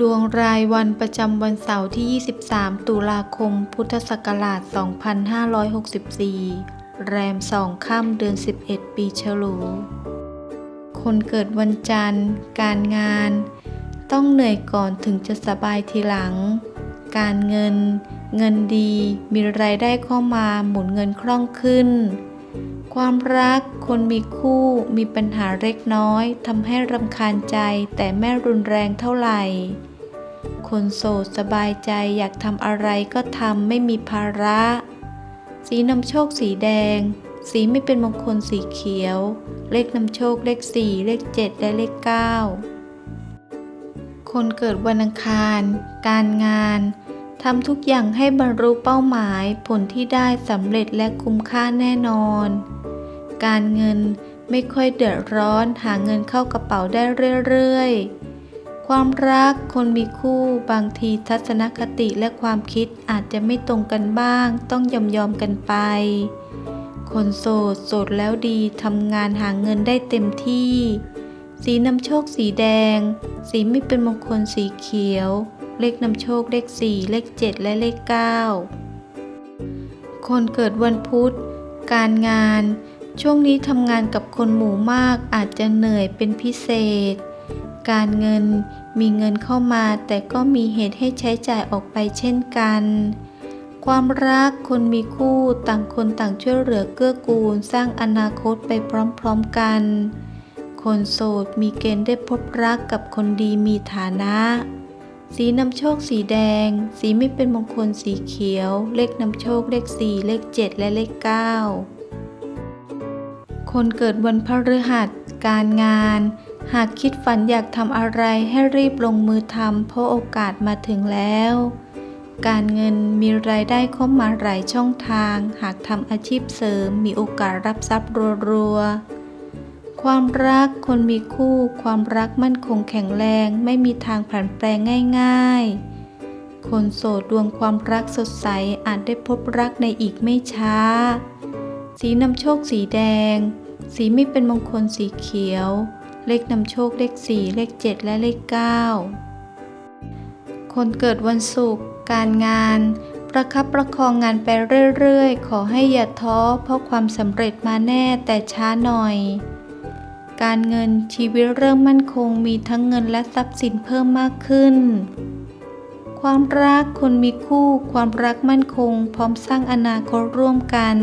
ดวงรายวันประจำวันเสาร์ที่ 23 ตุลาคม พุทธศักราช 2564 แรม2ค่ำเดือน 11 ปีฉลู คนเกิดวันจันทร์ การงาน ต้องเหนื่อยก่อนถึงจะสบายทีหลัง การเงิน เงินดี มีรายได้เข้ามาหมุนเงินคล่องขึ้น ความรักคนมีคู่มีปัญหาเล็กน้อยทำให้รำคาญใจแต่ไม่รุนแรงเท่าไหร่ คนโสดสบายใจอยากทำอะไรก็ทำไม่มีภาระ สีนำโชคสีแดง สีไม่เป็นมงคลสีเขียว เลขนำโชคเลขสี่เลขเจ็ดและเลขเก้าคนเกิดวันอังคาร การงานทำทุกอย่างให้บรรลุเป้าหมายผลที่ได้สำเร็จและคุ้มค่าแน่นอน การเงินไม่ค่อยเดือดร้อนหาเงินเข้ากระเป๋าได้เรื่อยๆ ความรักคนมีคู่บางทีทัศนคติและความคิดอาจจะไม่ตรงกันบ้าง ต้องยอมยอมกันไป คนโสดโสดแล้วดีทำงานหาเงินได้เต็มที่ สีนำโชคสีแดง สีไม่เป็นมงคลสีเขียว เลขนำโชคเลขสี่เลขเจ็ดและเลขเก้าคนเกิดวันพุธ การงาน ช่วงนี้ทำงานกับคนหมู่มากอาจจะเหนื่อยเป็นพิเศษ การเงินมีเงินเข้ามาแต่ก็มีเหตุให้ใช้จ่ายออกไปเช่นกัน ความรักคนมีคู่ต่างคนต่างช่วยเหลือเกื้อกูลสร้างอนาคตไปพร้อมๆกัน คนโสดมีเกณฑ์ได้พบรักกับคนดีมีฐานะ สีนำโชคสีแดง สีไม่เป็นมงคลสีเขียว เลขนำโชคเลขสี่เลขเจ็ดและเลขเก้า คนเกิดวันพฤหัส การงาน หากคิดฝันอยากทำอะไรให้รีบลงมือทำเพราะโอกาสมาถึงแล้ว การเงินมีรายได้เข้ามาหลายช่องทาง หากทำอาชีพเสริมมีโอกาสรับทรัพย์รัวๆ ความรักคนมีคู่ ความรักมั่นคงแข็งแรงไม่มีทางผันแปรง่าย ๆ คนโสดดวงความรักสดใสอาจได้พบรักในอีกไม่ช้าสีนำโชคสีแดง สีไม่เป็นมงคลสีเขียว เลขนำโชคเลขสี่เลขเจ็ดและเลขเก้าคนเกิดวันศุกร์การงาน ประคับประคองงานไปเรื่อยๆ ขอให้อย่าท้อเพราะความสำเร็จมาแน่แต่ช้าหน่อย การเงินชีวิตเริ่มมั่นคงมีทั้งเงินและทรัพย์สินเพิ่มมากขึ้น ความรักคนมีคู่ ความรักมั่นคง พร้อมสร้างอนาคตร่วมกัน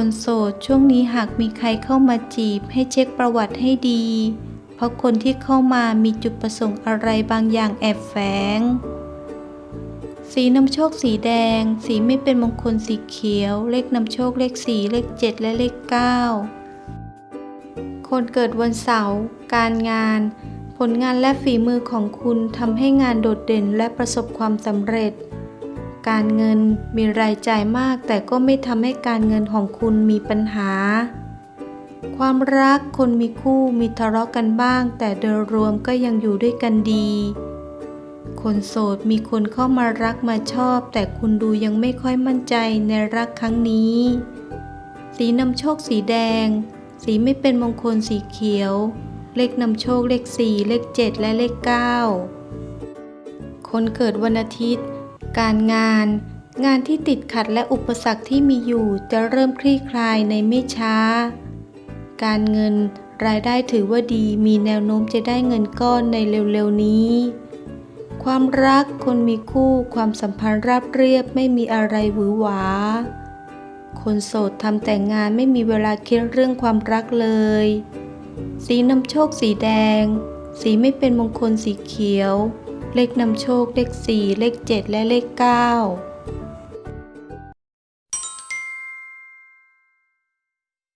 คนโสดช่วงนี้หากมีใครเข้ามาจีบให้เช็คประวัติให้ดี เพราะคนที่เข้ามามีจุดประสงค์อะไรบางอย่างแอบแฝง สีนำโชคสีแดง สีไม่เป็นมงคลสีเขียว เลขนำโชคเลขสี่เลขเจ็ดและเลขเก้าคนเกิดวันเสาร์การงาน ผลงานและฝีมือของคุณทำให้งานโดดเด่นและประสบความสำเร็จ การเงินมีรายจ่ายมาก แต่ก็ไม่ทำให้การเงินของคุณมีปัญหา ความรักคนมีคู่มีทะเลาะกันบ้าง แต่โดยรวมก็ยังอยู่ด้วยกันดี คนโสดมีคนเข้ามารักมาชอบ แต่คุณดูยังไม่ค่อยมั่นใจในรักครั้งนี้ สีนำโชคสีแดง สีไม่เป็นมงคลสีเขียว เลขนำโชคเลขสี่เลขเจ็ดและเลขเก้าคนเกิดวันอาทิตย์ การงาน งานที่ติดขัดและอุปสรรคที่มีอยู่จะเริ่มคลี่คลายในไม่ช้า การเงินรายได้ถือว่าดีมีแนวโน้มจะได้เงินก้อนในเร็วๆนี้ ความรักคนมีคู่ความสัมพันธ์ราบเรียบไม่มีอะไรหวือหวา คนโสดทำแต่งงานไม่มีเวลาคิดเรื่องความรักเลย สีนำโชคสีแดง สีไม่เป็นมงคลสีเขียว เลขนำโชค เลข 4 เลข 7 และเลข 9